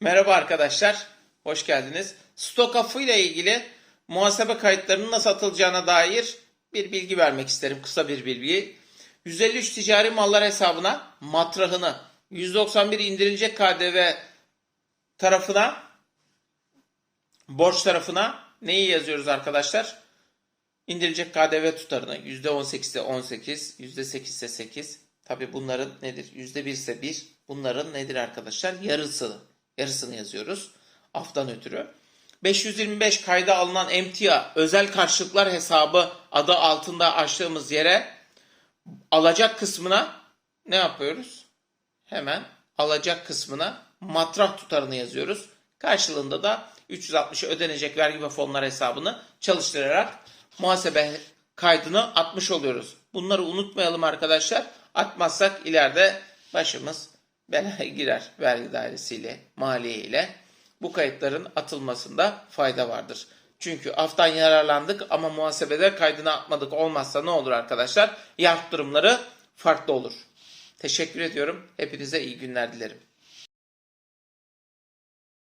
Merhaba arkadaşlar, hoş geldiniz. Stok affı ile ilgili muhasebe kayıtlarının nasıl atılacağına dair bir bilgi vermek isterim, kısa bir bilgi. 153 ticari mallar hesabına matrahını, 191 indirilecek KDV tarafına, borç tarafına neyi yazıyoruz arkadaşlar? İndirilecek KDV tutarını %18'de 18, %8 ise 8. Tabi bunların nedir? %1 ise 1. Bunların nedir arkadaşlar? Yarısı. Yarısını yazıyoruz. Aftan ötürü. 525 kayda alınan emtia özel karşılıklar hesabı adı altında açtığımız yere alacak kısmına ne yapıyoruz? Hemen alacak kısmına matrah tutarını yazıyoruz. Karşılığında da 360'ı ödenecek vergi ve fonlar hesabını çalıştırarak muhasebe kaydını atmış oluyoruz. Bunları unutmayalım arkadaşlar. Atmazsak ileride başımız belaya girer vergi dairesiyle, maliye ile. Bu kayıtların atılmasında fayda vardır. Çünkü aftan yararlandık ama muhasebede kaydını atmadık olmazsa ne olur arkadaşlar? Yaptırımları farklı olur. Teşekkür ediyorum. Hepinize iyi günler dilerim.